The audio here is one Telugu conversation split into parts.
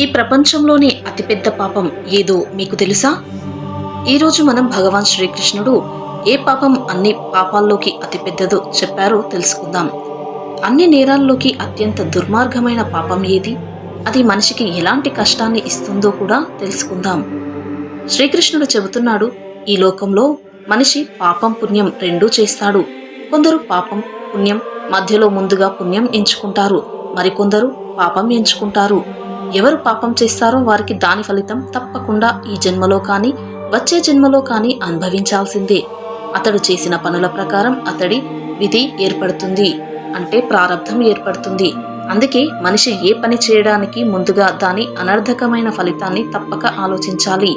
ఈ ప్రపంచంలోనే అతిపెద్ద పాపం ఏదో మీకు తెలుసా? ఈరోజు మనం భగవాన్ శ్రీకృష్ణుడు ఏ పాపం అన్ని పాపాల్లోకి అతిపెద్దదో చెప్పారో తెలుసుకుందాం. అన్ని నేరాల్లోకి అత్యంత దుర్మార్గమైన పాపం ఏది? అది మనిషికి ఎలాంటి కష్టాన్ని ఇస్తుందో కూడా తెలుసుకుందాం. శ్రీకృష్ణుడు చెబుతున్నాడు ఈ లోకంలో మనిషి పాపం పుణ్యం రెండూ చేస్తాడు. కొందరు పాపం పుణ్యం మధ్యలో ముందుగా పుణ్యం ఎంచుకుంటారు. మరికొందరు పాపం ఎంచుకుంటారు. ఎవరు పాపం చేస్తారో వారికి దాని ఫలితం తప్పకుండా ఈ జన్మలో కానీ వచ్చే జన్మలో కానీ అనుభవించాల్సిందే. అతడు చేసిన పనుల ప్రకారం అతడి విధి ఏర్పడుతుంది అంటే ప్రారంధం ఏర్పడుతుంది. అందుకే మనిషి ఏ పని చేయడానికి ముందుగా దాని అనర్థకమైన ఫలితాన్ని తప్పక ఆలోచించాలి.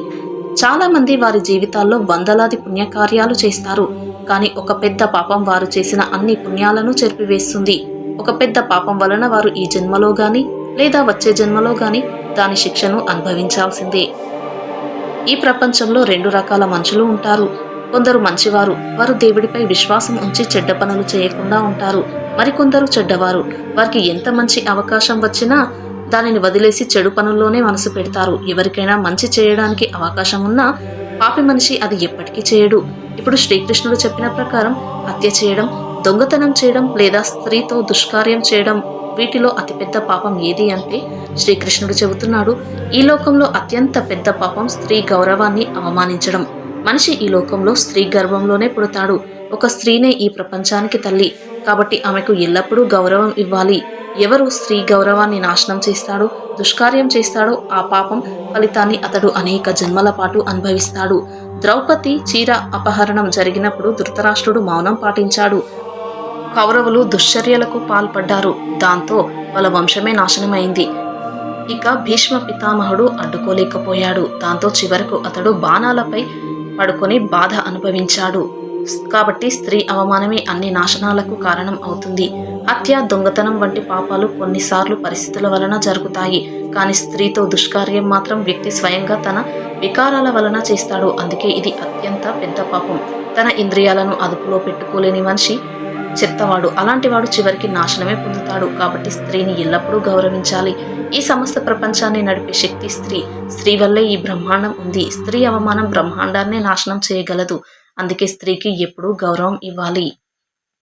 చాలా మంది వారి జీవితాల్లో వందలాది పుణ్యకార్యాలు చేస్తారు కానీ ఒక పెద్ద పాపం వారు చేసిన అన్ని పుణ్యాలను చెరిపివేస్తుంది. ఒక పెద్ద పాపం వలన వారు ఈ జన్మలో గాని లేదా వచ్చే జన్మలో గాని దాని శిక్షను అనుభవించాల్సిందే. ఈ ప్రపంచంలో రెండు రకాల మనుషులు ఉంటారు. కొందరు మంచివారు వారు దేవుడిపై విశ్వాసం ఉంచి చెడ్డ పనులు చేయకుండా ఉంటారు. మరికొందరు చెడ్డవారు వారికి ఎంత మంచి అవకాశం వచ్చినా దానిని వదిలేసి చెడు పనుల్లోనే మనసు పెడతారు. ఎవరికైనా మంచి చేయడానికి అవకాశం ఉన్నా పాపి మనిషి అది ఎప్పటికీ చేయడు. ఇప్పుడు శ్రీకృష్ణుడు చెప్పిన ప్రకారం హత్య చేయడం దొంగతనం చేయడం లేదా స్త్రీతో దుష్కార్యం చేయడం వీటిలో అతిపెద్ద పాపం ఏది అంటే శ్రీకృష్ణుడు చెబుతున్నాడు ఈ లోకంలో అత్యంత పెద్ద పాపం స్త్రీ గౌరవాన్ని అవమానించడం. మనిషి ఈ లోకంలో స్త్రీ గర్భంలోనే పుడతాడు. ఒక స్త్రీనే ఈ ప్రపంచానికి తల్లి. కాబట్టి ఆమెకు ఎల్లప్పుడూ గౌరవం ఇవ్వాలి. ఎవరు స్త్రీ గౌరవాన్ని నాశనం చేస్తాడో దుష్కార్యం చేస్తాడో ఆ పాపం ఫలితాన్ని అతడు అనేక జన్మల పాటు అనుభవిస్తాడు. ద్రౌపది చీర అపహరణం జరిగినప్పుడు ధృతరాష్ట్రుడు మౌనం పాటించాడు. కౌరవులు దుశ్చర్యలకు పాల్పడ్డారు. దాంతో వాళ్ళ వంశమే నాశనమైంది. ఇక భీష్మ పితామహుడు అడ్డుకోలేకపోయాడు. దాంతో చివరకు అతడు బాణాలపై పడుకొని బాధ అనుభవించాడు. కాబట్టి స్త్రీ అవమానమే అన్ని నాశనాలకు కారణం అవుతుంది. హత్య దొంగతనం వంటి పాపాలు కొన్నిసార్లు పరిస్థితుల వలన జరుగుతాయి. కానీ స్త్రీతో దుష్కార్యం మాత్రం వ్యక్తి స్వయంగా తన వికారాల వలన చేస్తాడు. అందుకే ఇది అత్యంత పెద్ద పాపం. తన ఇంద్రియాలను అదుపులో పెట్టుకోలేని మనిషి చెత్తవాడు అలాంటివాడు చివరికి నాశనమే పొందుతాడు. కాబట్టి స్త్రీని ఎల్లప్పుడూ గౌరవించాలి. ఈ సమస్త ప్రపంచాన్ని నడిపే శక్తి స్త్రీ. స్త్రీ వల్లే ఈ బ్రహ్మాండం ఉంది. స్త్రీ అవమానం బ్రహ్మాండాన్నే నాశనం చేయగలదు. అందుకే స్త్రీకి ఎప్పుడూ గౌరవం ఇవ్వాలి.